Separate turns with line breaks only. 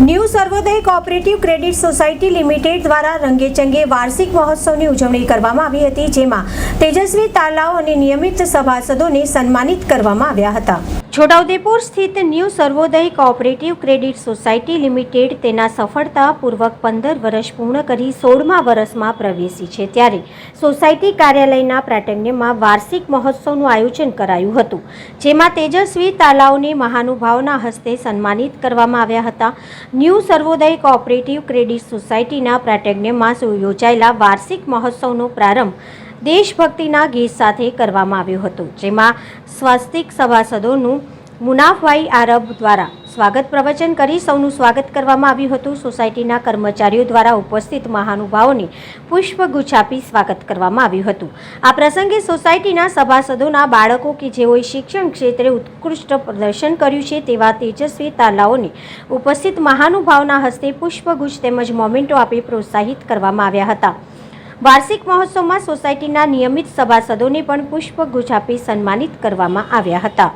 New Sarvodaya cooperative credit society limited દ્વારા રંગેચંગે વાર્ષિક મહોત્સવની ઉજવણી કરવામાં આવી હતી, જેમાં તેજસ્વી તાલાઓ અને નિયમિત સભાસદોને સન્માનિત કરવામાં આવ્યા હતા. છોટાઉદેપુર સ્થિત new Sarvodaya cooperative credit society limited તેના સફળતાપૂર્વક પંદર વર્ષ પૂર્ણ કરી સોળમા વર્ષમાં પ્રવેશી છે ત્યારે સોસાયટી કાર્યાલયના પ્રાટગ્યમાં વાર્ષિક મહોત્સવનું આયોજન કરાયું હતું, જેમાં તેજસ્વી તાલાઓને મહાનુભાવના હસ્તે સન્માનિત કરવામાં આવ્યા હતા. ન્યૂ સર્વોદય કોઓપરેટિવ ક્રેડિટ સોસાયટીના પ્રાટગ્યમાં યોજાયેલા વાર્ષિક મહોત્સવનો પ્રારંભ દેશભક્તિના ગીત સાથે કરવામાં આવ્યું હતું, જેમાં સ્વાસ્તિક સભાસદોનું મુનાફભાઈ આરબ દ્વારા સ્વાગત પ્રવચન કરી સૌનું સ્વાગત કરવામાં આવ્યું હતું. સોસાયટીના કર્મચારીઓ દ્વારા ઉપસ્થિત મહાનુભાવોને પુષ્પગુચ્છ આપી સ્વાગત કરવામાં આવ્યું હતું. આ પ્રસંગે સોસાયટીના સભાસદોના બાળકો કે જેઓએ શિક્ષણ ક્ષેત્રે ઉત્કૃષ્ટ પ્રદર્શન કર્યું છે તેવા તેજસ્વી તાલાઓને ઉપસ્થિત મહાનુભાવના હસ્તે પુષ્પગુચ્છ તેમજ મોમેન્ટો આપી પ્રોત્સાહિત કરવામાં આવ્યા હતા. વાર્ષિક મહોત્સવમાં સોસાયટીના નિયમિત સભાસદોને પણ પુષ્પગુચ્છ આપી સન્માનિત કરવામાં આવ્યા હતા.